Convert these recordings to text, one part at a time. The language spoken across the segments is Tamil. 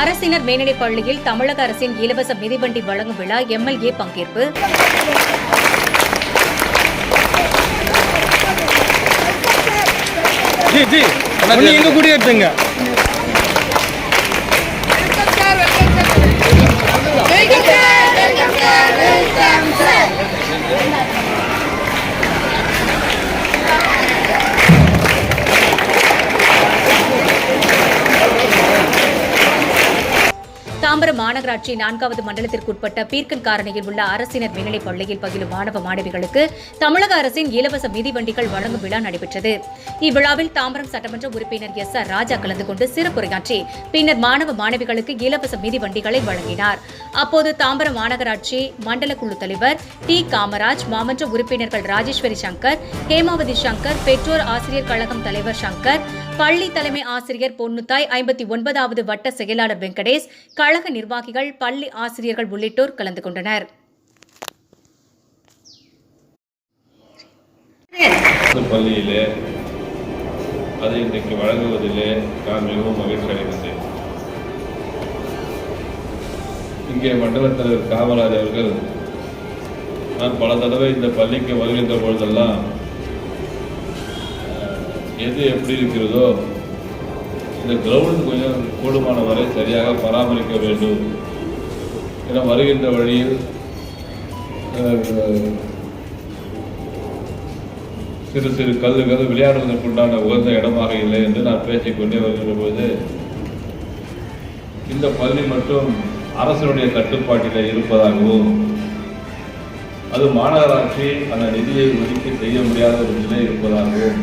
அரசினர் மேல்நிலைப் பள்ளியில் தமிழக அரசின் இலவச மிதிவண்டி வழங்கும் விழா எம்எல்ஏ பங்கேற்பு. G G. ஒண்ணு எங்க குடி தாம்பரம் மாநகராட்சி நான்காவது மண்டலத்திற்குட்பட்ட பீர்க்கன் காரணியில் உள்ள அரசினர் மேல்நிலைப் பள்ளியில் பயிலும் மாணவ மாணவிகளுக்கு தமிழக அரசின் இலவச மிதிவண்டிகள் வழங்கும் விழா நடைபெற்றது. இவ்விழாவில் தாம்பரம் சட்டமன்ற உறுப்பினர் எஸ் ஆர் ராஜா கலந்து கொண்டு சிறப்புரையாற்றி பின்னர் மாணவ மாணவிகளுக்கு இலவச மிதிவண்டிகளை வழங்கினார். அப்போது தாம்பரம் மாநகராட்சி மண்டல குழு தலைவர் டி காமராஜ் மாமன்ற உறுப்பினர்கள் ராஜேஸ்வரி சங்கர் ஹேமாவதி சங்கர் பெற்றோர் ஆசிரியர் கழகம் தலைவர் சங்கர் பள்ளி தலைமை ஆசிரியர் பொன்னுத்தாய் ஐம்பத்தி ஒன்பதாவது வட்ட செயலாளர் வெங்கடேஷ் கழக நிர்வாகிகள் பள்ளி ஆசிரியர்கள் உள்ளிட்டோர் கலந்து கொண்டனர். பள்ளியிலே அதை இன்றைக்கு வழங்குவதிலே நான் மிகவும் மகிழ்ச்சி அடைகின்றேன். இங்கே மண்டல தலைவர் காமராஜ் அவர்கள் நான் பல தடவை இந்த பள்ளிக்கு வருகின்ற பொழுதெல்லாம் எது எப்படி இருக்கிறதோ இந்த கிரவுண்ட் கொஞ்சம் கூடுமான வரை சரியாக பராமரிக்க வேண்டும் என வருகின்ற வழியில் சிறு சிறு கல்லுகள் விளையாடுவதற்குண்டான உகந்த இடமாக இல்லை என்று நான் பேசிக்கொண்டே வருகின்ற போது இந்த பள்ளி மட்டும் அரசனுடைய கட்டுப்பாட்டில் இருப்பதாகவும் அது மாநகராட்சி அந்த நிதியை ஒதுக்கி செய்ய முடியாத ஒரு நிலை இருப்பதாகவும்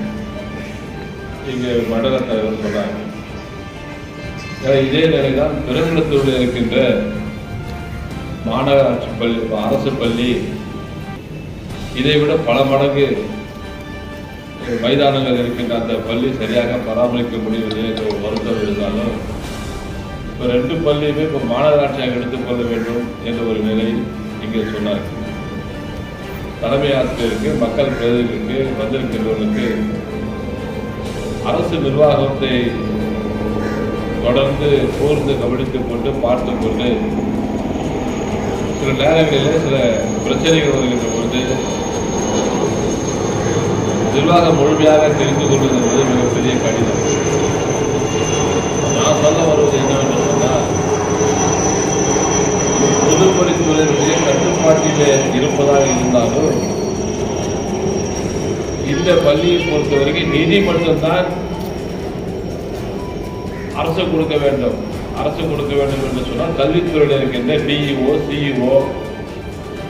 இங்கே மண்டல தலைவர் சொன்னாங்க இதே நிலைதான் பெருங்குளத்தூரில் இருக்கின்ற மாநகராட்சி பள்ளி அரசு பள்ளி இதைவிட பல மடங்கு மைதானங்கள் இருக்கின்ற அந்த பள்ளி சரியாக பராமரிக்க முடியவில்லை என்ற ஒரு வருத்தம் இருந்தாலும் இப்போ ரெண்டு பள்ளியுமே இப்போ மாநகராட்சியாக எடுத்துக்கொள்ள வேண்டும் என்ற ஒரு நிலை இங்கே சொன்னார். தலைமை ஆசிரியருக்கு மக்கள் பிரதிநிதிக்கு வந்திருக்கின்றவர்களுக்கு அரசு நிர்வாகத்தை தொடர்ந்து கூர்ந்து கவனித்துக் கொண்டு பார்த்து கொண்டு சில நேரங்களில் சில பிரச்சனைகள் வருகின்ற பொழுது நிர்வாகம் முழுமையாக தெரிந்து கொள்வது என்பது மிகப்பெரிய கடினம். நான் சொல்ல வருவது என்னவென்று சொன்னால் பொதுப்பணித்துறையினுடைய கட்டுப்பாட்டிலே இருப்பதாக இருந்தாலும் இந்த பள்ளியை பொறுத்தவரைக்கும் நிதி மட்டும்தான் அரசு கொடுக்க வேண்டும். அரசு கொடுக்க வேண்டும் என்று சொன்னால் கல்வித்துறையில் இருக்கின்ற டிஇஓ சிஇஓ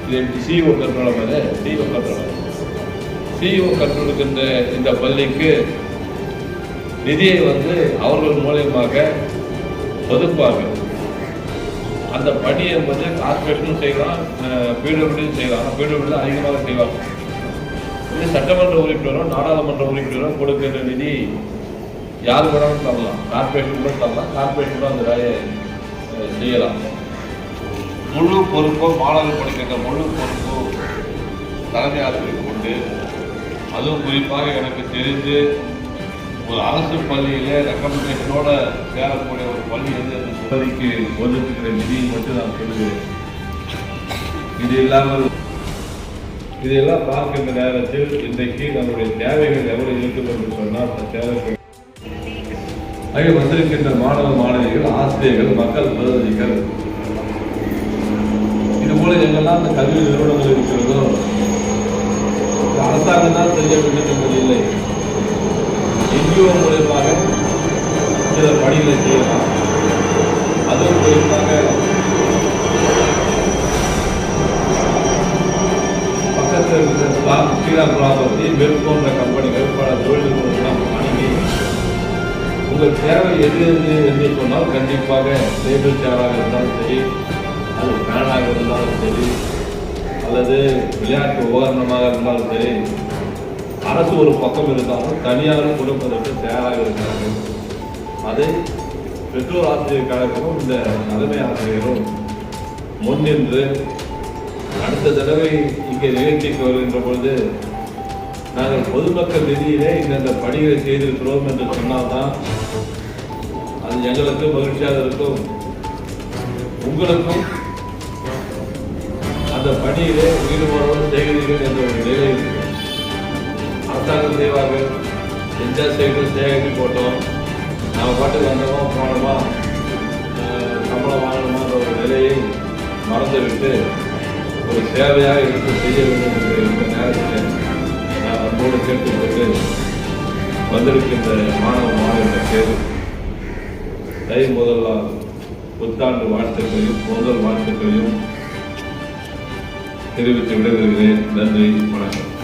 இது சிஇஓ கண்ட்ரோல் அது டிஓ சிஇஓ கற்றுக்கின்ற இந்த பள்ளிக்கு நிதியை வந்து அவர்கள் மூலியமாக ஒதுப்பார்கள் அந்த பணி என்பது கார்பரேஷனும் செய்யலாம் பிடபிள்யூ செய்யலாம். ஆனால் பிடபிள்யூ அதிகமாக செய்வாங்க. இது சட்டமன்ற உறுப்பினரும் நாடாளுமன்ற உறுப்பினரும் கொடுக்கிற நிதி யார் வேணாலும் தரலாம். கார்பரேஷன் கூட தரலாம். கார்பரேஷன் கூட அந்த வேலையை செய்யலாம். முழு பொறுப்போ மாணவர்கள் படிக்கின்ற முழு பொறுப்போ தலைமை ஆசிரியர் கொண்டு அதுவும் குறிப்பாக எனக்கு தெரிந்து ஒரு அரசு பள்ளியில் ரெக்கமெண்டேஷனோட சேரக்கூடிய ஒரு பள்ளி எந்த என்று இப்போதைக்கு ஒதுக்குகிற நிதியை மட்டும் நான் சொல்லுவேன் இது இல்லாமல் இதையெல்லாம் பார்க்கின்ற நேரத்தில் இன்றைக்கு நம்முடைய தேவைகள் எவ்வளவு இருக்கும் என்று சொன்னால் அந்த தேவைகள். அங்கே வந்திருக்கின்ற மாணவ மாணவிகள் ஆசிரியர்கள் மக்கள் பிரதிநிதிகள். இது போல எங்கெல்லாம் அந்த கல்வி நிறுவனங்கள் இருக்கிறதோ அரசாங்கம் தான் செய்ய வேண்டும் என்பது இல்லை. என்ஜிஓ மூலயமாக சில பணிகளை செய்யலாம். அதுவும் குறிப்பாக பக்கத்தில் இருக்கிற ஸ்ரா- ப்ராப்பர்ட்டி வெப் போன்ற கம்பெனிகள் பல தொழில் நிறுவனங்கள்லாம் அணுகி உங்கள் தேவை எது எது என்று சொன்னால் கண்டிப்பாக டேபிள் சேராக இருந்தாலும் சரி அது ஃபேனாக இருந்தாலும் சரி அல்லது விளையாட்டு உபகரணமாக இருந்தாலும் சரி அரசு ஒரு பக்கம் இருந்தாலும் தனியாரும் கொடுப்பதற்கு தயாராக இருக்காங்க அதை பெற்றோர் ஆசிரியர் கழகமும் இந்த தலைமை ஆசிரியரும் முன்னின்று அடுத்த தடவை இங்கே நிகழ்ச்சிக்கு வருகின்ற பொழுது நாங்கள் பொதுமக்கள் நிதியிலே இந்தந்த பணிகளை செய்திருக்கிறோம் என்று சொன்னால்தான் அது எங்களுக்கு மகிழ்ச்சியாக இருக்கும். உங்களுக்கும் அந்த பணியிலே ஈடுபடுவது செய்கிறீர்கள் என்ற ஒரு நிலை அரசாங்கம் செய்வார்கள் எந்த செய்யணும் சேகரித்து போட்டோம் நாம் பாட்டுக்கு வந்தோமா போனோமா சம்பளம் வாங்கணுமா என்ற ஒரு நிலையை மறந்துவிட்டு ஒரு சேவையாக எடுத்து செய்ய வேண்டும் என்ற இந்த நேரத்தில் நான் அன்போடு கேட்டுக்கொண்டு வந்திருக்கின்ற மாணவ மாணவர்கள் மாணவர்களுக்கு தை முதலாம் புத்தாண்டு வாழ்த்துக்களையும் பொங்கல் வாழ்த்துக்களையும் தெரிவித்து விடைபெறுகிறேன் நன்றி வணக்கம்